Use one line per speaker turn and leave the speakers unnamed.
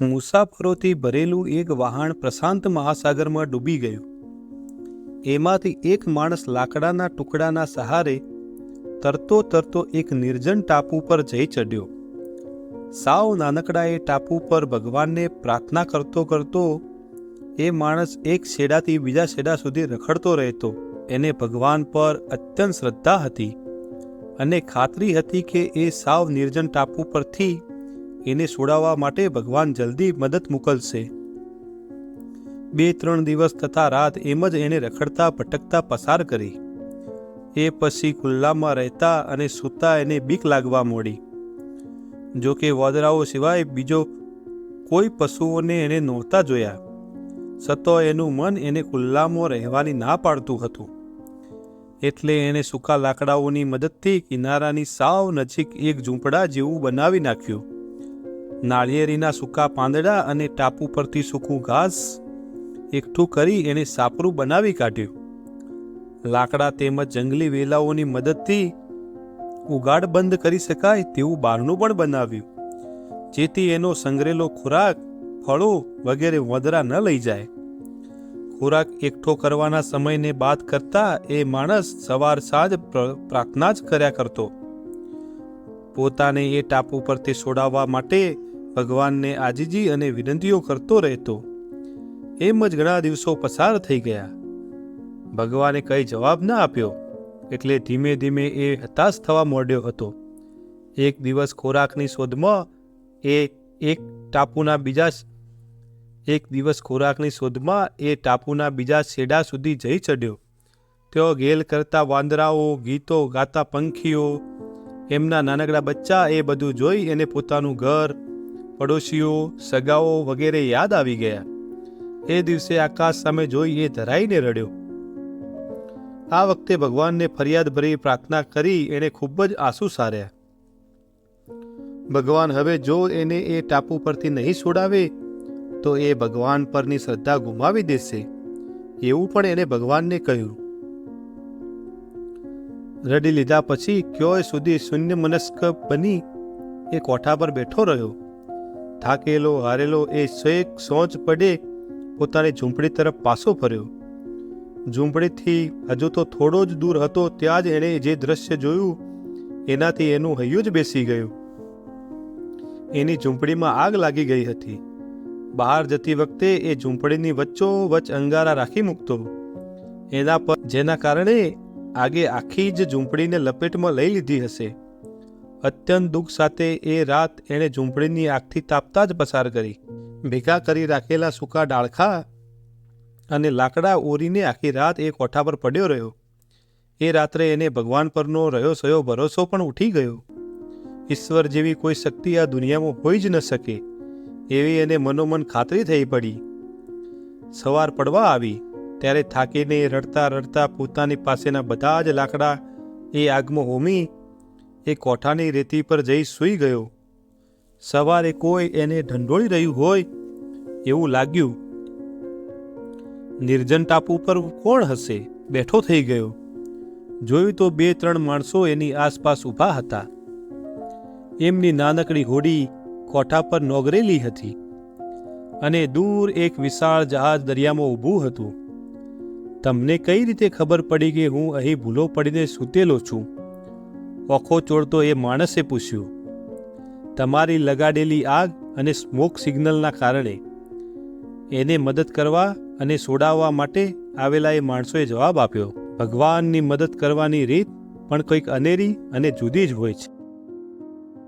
મુસાફરોથી ભરેલું એક વહાણ પ્રશાંત મહાસાગરમાં ડૂબી ગયું. એમાંથી એક માણસ લાકડાના ટુકડાના સહારે તરતો તરતો એક નિર્જન ટાપુ પર જઈ ચડ્યો. સાવ નાનકડા એ ટાપુ પર ભગવાનને પ્રાર્થના કરતો કરતો એ માણસ એક છેડાથી બીજા છેડા સુધી રખડતો રહેતો. એને ભગવાન પર અત્યંત શ્રદ્ધા હતી અને ખાતરી હતી કે એ સાવ નિર્જન ટાપુ પરથી એને છોડાવવા માટે ભગવાન જલ્દી મદદ મોકલશે. બે ત્રણ દિવસ તથા રાત એમ જ એને રખડતા, ભટકતા પસાર કરી. એ પછી ખુલ્લામાં રહેતા અને સૂતા એને બીક લાગવા મોડી જો કે વાદરાઓ સિવાય બીજો કોઈ પશુઓને એને નહોતા જોયા. સતો એનું મન એને ખુલ્લામાં રહેવાની ના પાડતું હતું. એટલે એણે સૂકા લાકડાઓની મદદથી કિનારાની સાવ નજીક એક ઝૂંપડા જેવું બનાવી નાખ્યું. નાળિયેરીના સૂકા પાંદડા અને ટાપુ પરથી સૂકું ઘાસ એકઠું કરી એને સાપરું બનાવી કાઢ્યું. લાકડા તેમજ જંગલી વેલાઓની મદદથી ઉગાડ બંધ કરી શકાય તેવું બારણું પણ બનાવ્યું, જેથી એનો સંગ્રેલો ખોરાક, ફળો વગેરે વદરા ન લઈ જાય. ખોરાક એકઠો કરવાના સમયને બાદ કરતા એ માણસ સવાર સાંજ પ્ર- પ્રાર્થના જ કર્યા કરતો. પોતાને એ ટાપુ પરથી છોડાવવા માટે ભગવાનને આજીજી અને વિનંતીઓ કરતો રહેતો. એમ જ ઘણા દિવસો પસાર થઈ ગયા. ભગવાને કંઈ જવાબ ના આપ્યો, એટલે ધીમે ધીમે એ હતાશ થવા મોડ્યો હતો. એક દિવસ ખોરાકની શોધમાં એ એક ટાપુના બીજા એક દિવસ ખોરાકની શોધમાં એ ટાપુના બીજા છેડા સુધી જઈ ચડ્યો. તેઓ ગેલ કરતા વાંદરાઓ, ગીતો ગાતા પંખીઓ, એમના નાનકડા બચ્ચા એ બધું જોઈ એને પોતાનું ઘર પડોશીઓ, સગાઓ વગેરે યાદ આવી ગયા. એ દિવસે આકાશ સામે જોઈ એ ધરાઈને રડ્યો. આ વખતે ભગવાનને ફરિયાદ ભરી પ્રાર્થના કરી એણે ખૂબ જ આંસુ સાર્યા. ભગવાન હવે જો એને એ ટાપુ પરથી નહીં છોડાવે, તો એ ભગવાન પરની શ્રદ્ધા ગુમાવી દેશે, એવું પણ એને ભગવાનને કહ્યું. રડી લીધા પછી ક્યોય સુધી શૂન્ય મનસ્ક બની એ કોઠા પર બેઠો રહ્યો. થાકેલો હારેલો એ શેક સોંચ પડે પોતાની ઝૂંપડી તરફ પાછો ફર્યો. ઝૂંપડીથી હજુ તો થોડો જ દૂર હતો ત્યાં જ એણે જે દ્રશ્ય જોયું, એનાથી એનું હૈયું જ બેસી ગયું. એની ઝૂંપડીમાં આગ લાગી ગઈ હતી. બહાર જતી વખતે એ ઝૂંપડીની વચ્ચો વચ્ચ અંગારા રાખી મૂકતો. એના પર, જેના કારણે આગે આખી જ ઝૂંપડીને લપેટમાં લઈ લીધી હશે. અત્યંત દુઃખ સાથે એ રાત એણે ઝૂંપડીની આગથી તાપતા જ પસાર કરી. ભેગા કરી રાખેલા સૂકા ડાળખા અને લાકડા ઓરીને આખી રાત એ કોઠા પર પડ્યો રહ્યો. એ રાત્રે એને ભગવાન પરનો રહ્યો સયો ભરોસો પણ ઉઠી ગયો. ઈશ્વર જેવી કોઈ શક્તિ આ દુનિયામાં હોઈ જ ન શકે. એવી એને મનોમન ખાતરી થઈ પડી. સવાર પડવા આવી. ત્યારે થાકીને રડતા રડતા પોતાની પાસેના બધા જ લાકડા એ આગમાં હોમી એ કોઠાની રેતી પર જઈ સૂઈ ગયો. સવારે કોઈ એને ઢંઢોળી રહ્યું હોય એવું લાગ્યું. નિર્જન ટાપુ પર કોણ હશે? બેઠો થઈ ગયો. જોયું તો બે ત્રણ માણસો એની આસપાસ ઊભા હતા. એમની નાનકડી હોડી કોઠા પર નોગરેલી હતી અને દૂર એક વિશાળ જહાજ દરિયામાં ઊભું હતું. તમને કઈ રીતે ખબર પડી કે હું અહીં ભૂલો પડીને સૂતેલો છું? ઓખો ચોડતો એ માણસે પૂછ્યું, તમારી લગાડેલી આગ અને સ્મોક સિગ્નલના કારણે એને મદદ કરવા અને છોડાવવા માટે આવેલા એ માણસોએ જવાબ આપ્યો, ભગવાનની મદદ કરવાની રીત પણ કંઈક અનેરી અને જુદી જ હોય છે.